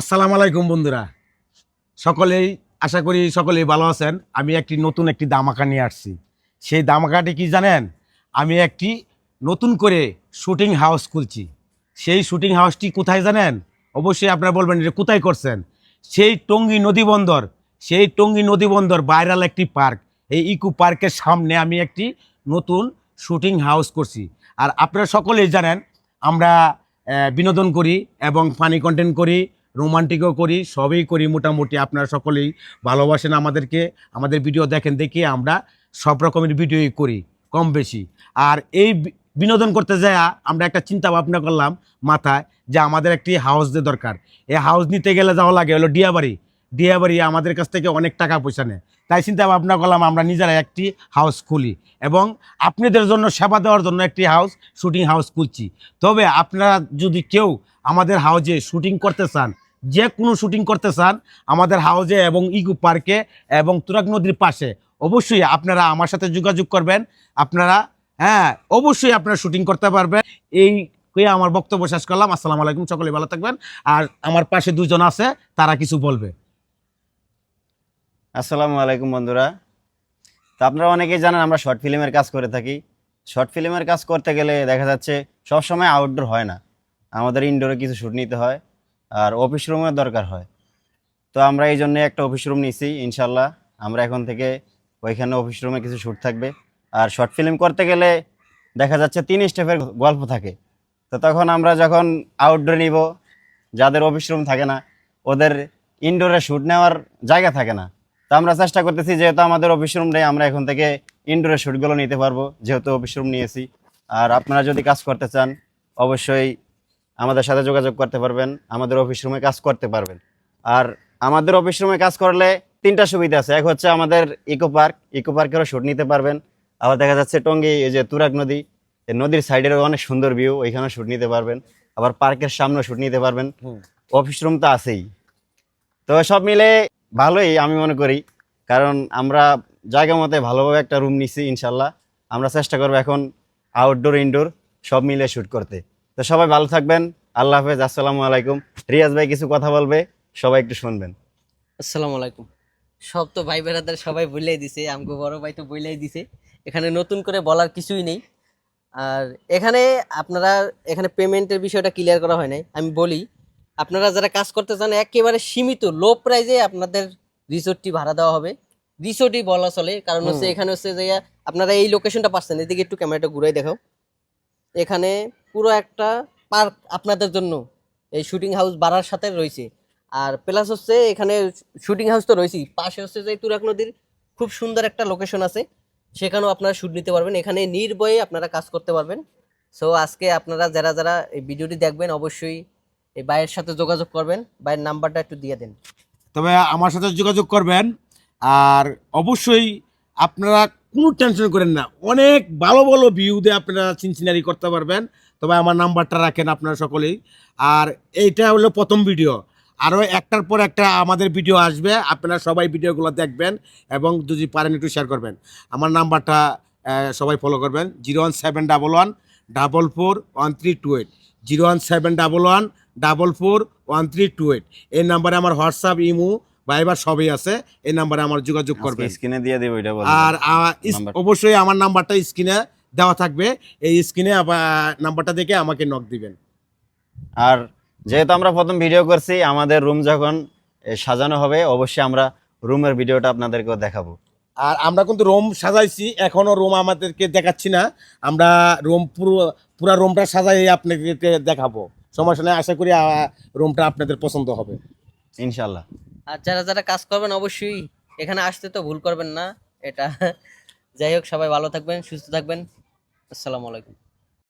আসসালামু আলাইকুম বন্ধুরা। সকলেই, আশা করি সকলেই ভালো আছেন। আমি একটি নতুন একটি দামাকা নিয়ে আসছি। সেই দামাকাটি কি জানেন? আমি একটি নতুন করে শুটিং হাউস খুলছি। সেই শুটিং হাউসটি কোথায় জানেন? অবশ্যই আপনারা বলবেন এটা কোথায় করছেন? সেই টঙ্গী নদী বন্দর, সেই টঙ্গী নদী বন্দর ভাইরাল একটি পার্ক। এই ইকো পার্কের সামনে আমি একটি নতুন শুটিং হাউস করছি। আর আপনারা সকলেই জানেন, আমরা বিনোদন করি এবং ফানি কন্টেন্ট করি রোমান্টিকও করি, সবই করি মোটামুটি। আপনারা সকলেই ভালোবাসেন আমাদেরকে, আমাদের ভিডিও দেখেন দেখে আমরা সব রকমের ভিডিওই করি, কম বেশি। আর এই বিনোদন করতে যায় আমরা একটা চিন্তা ভাবনা করলাম মাথায় যে আমাদের একটি হাউস দরকার। এই হাউস নিতে গেলে যাওয়া লাগে হলো ডিয়াবাড়ি। ডিয়াবাড়ি আমাদের কাছ থেকে অনেক টাকা পয়সা নেয়। তাই চিন্তা ভাবনা করলাম আমরা নিজেরা একটি হাউস খুলি এবং আপনাদের জন্য সেবা দেওয়ার জন্য একটি হাউস শুটিং হাউস খুলছি। তবে আপনারা যদি কেউ আমাদের হাউজে শুটিং করতে চান, যে কোনো শুটিং করতে চান, আমাদের হাউজে এবং ইগু পার্কে এবং তুরাগ নদীর পাশে, অবশ্যই আপনারা আমার সাথে যোগাযোগ করবেন। আপনারা হ্যাঁ অবশ্যই আপনারা শুটিং করতে পারবেন। এই কয়ে আমার বক্তব্য শেষ করলাম। আসসালামু আলাইকুম, সকলে ভালো থাকবেন। আর আমার পাশে দুজন আছে, তারা কিছু বলবে। আসসালামু আলাইকুম বন্ধুরা। তো আপনারা অনেকেই জানেন আমরা শর্ট ফিল্মের কাজ করে থাকি। শর্ট ফিল্মের কাজ করতে গেলে দেখা যাচ্ছে সব সময় আউটডোর হয় না। আমাদের ইনডোরে কিছু শ্যুট নিতে হয় আর অফিস রুমের দরকার হয়। তো আমরা এই জন্য একটা অফিস রুম নিছি, ইনশাল্লাহ। আমরা এখন থেকে ওইখানে অফিস রুমে কিছু শ্যুট থাকবে। আর শর্ট ফিল্ম করতে গেলে দেখা যাচ্ছে তিন স্টেপের গল্প থাকে। তো তখন আমরা যখন আউটডোরে নিব, যাদের অফিস রুম থাকে না, ওদের ইনডোরে শ্যুট নেওয়ার জায়গা থাকে না। তো আমরা চেষ্টা করতেছি যেহেতু আমাদের অফিস রুম নেই আমরা এখন থেকে ইনডোরে শ্যুটগুলো নিতে পারব যেহেতু অফিস রুম নিয়েছি। আর আপনারা যদি কাজ করতে চান অবশ্যই আমাদের সাথে যোগাযোগ করতে পারবেন আমাদের অফিস রুমে কাজ করতে পারবেন। আর আমাদের অফিস রুমে কাজ করলে তিনটা সুবিধা আছে। এক হচ্ছে আমাদের ইকো পার্ক ইকো পার্কেরও শ্যুট নিতে পারবেন। আবার দেখা যাচ্ছে টঙ্গী এই যে তুরাগ নদী এই নদীর সাইডেরও অনেক সুন্দর ভিউ ওইখানে শ্যুট নিতে পারবেন। আবার পার্কের সামনেও শ্যুট নিতে পারবেন। অফিস রুম তো আছেই। তো সব মিলে ভালোই আমি মনে করি। কারণ আমরা জায়গা মতে ভালোভাবে একটা রুম নিছি, ইনশাল্লাহ। আমরা চেষ্টা করব এখন আউটডোর ইনডোর সব মিলে শ্যুট করতে। তো সবাই ভালো থাকবেন। আল্লাহ হাফেজ। আসসালামু আলাইকুম। রিয়াজ ভাই কিছু কথা বলবে, সবাই একটু শুনবেন। আসসালামু আলাইকুম। সব তো ভাই বেড়াদের সবাই বলেই দিছে আমাকে বড় ভাই তো বলেই দিছে। এখানে নতুন করে বলার কিছুই নেই। আর এখানে আপনারা, এখানে পেমেন্টের বিষয়টা ক্লিয়ার করা হয় নাই। আমি বলি আপনারা যারা কাজ করতে চান একেবারে সীমিত লো প্রাইজে আপনাদের রিসোর্টটি ভাড়া দেওয়া হবে। রিসোর্টই বলা চলে কারণ হচ্ছে এখানে হচ্ছে যে আপনারা এই লোকেশনটা পাচ্ছেন। এদিকে একটু ক্যামেরাটা ঘুরাই দেখাও। এখানে পুরো একটা পার্ক আপনাদের জন্য। এই শুটিং হাউস বাড়ার সাথে রয়েছে। আর প্লাস হচ্ছে এখানে শুটিং হাউস তো রয়েছেই। পাশে হচ্ছে যে তুরাক নদীর খুব সুন্দর একটা লোকেশন আছে। সেখানেও আপনারা শুট নিতে পারবেন। এখানে নির্ভয়ে আপনারা কাজ করতে পারবেন। সো আজকে আপনারা যারা যারা এই ভিডিওটি দেখবেন অবশ্যই এই ভাইয়ের সাথে যোগাযোগ করবেন, ভাইয়ের নাম্বারটা একটু দিয়ে দেন। তবে আমার সাথে যোগাযোগ করবেন, আর অবশ্যই আপনারা কোনো টেনশন করেন না, অনেক ভালো ভালো ভিউ দিয়ে আপনারা চিনচিনারি করতে পারবেন, তবে আমার নাম্বারটা রাখেন আপনারা সকলেই। আর এইটা হলো প্রথম ভিডিও আরও একটার পর একটা আমাদের ভিডিও আসবে, আপনারা সবাই ভিডিওগুলো দেখবেন এবং যদি পারেন একটু শেয়ার করবেন। আমার নাম্বারটা সবাই ফলো করবেন zero one seven double one double four one three two eight zero one seven double one double four one three two eight এই নাম্বারে আমার হোয়াটসঅ্যাপ ইমো ভাইবার সবই আছে। এই নাম্বারে আমার যোগাযোগ করবে স্ক্রিনে দিয়ে দেবো এটা আর। অবশ্যই আমার নাম্বারটা স্ক্রিনে দেওয়া থাকবে। এই স্ক্রিনে নাম্বারটা দেখে আমাকে নক দিবেন। আর যেহেতু আমরা প্রথম ভিডিও করছি আমাদের রুম যখন সাজানো হবে অবশ্যই আমরা রুমের ভিডিওটা আপনাদেরকেও দেখাবো। আর আমরা কিন্তু রুম সাজাইছি এখনও রুম আমাদেরকে দেখাচ্ছি না। আমরা রুম পুরো পুরো রুমটা সাজাই আপনাদেরকে দেখাবো। সমস্যা নেই আশা করি রুমটা আপনাদের পছন্দ হবে। ইনশাল্লাহ আর যারা যারা কাজ করবেন অবশ্যই এখানে আসতে তো ভুল করবেন না। এটা যাই হোক সবাই ভালো থাকবেন সুস্থ থাকবেন। আসসালামু আলাইকুম।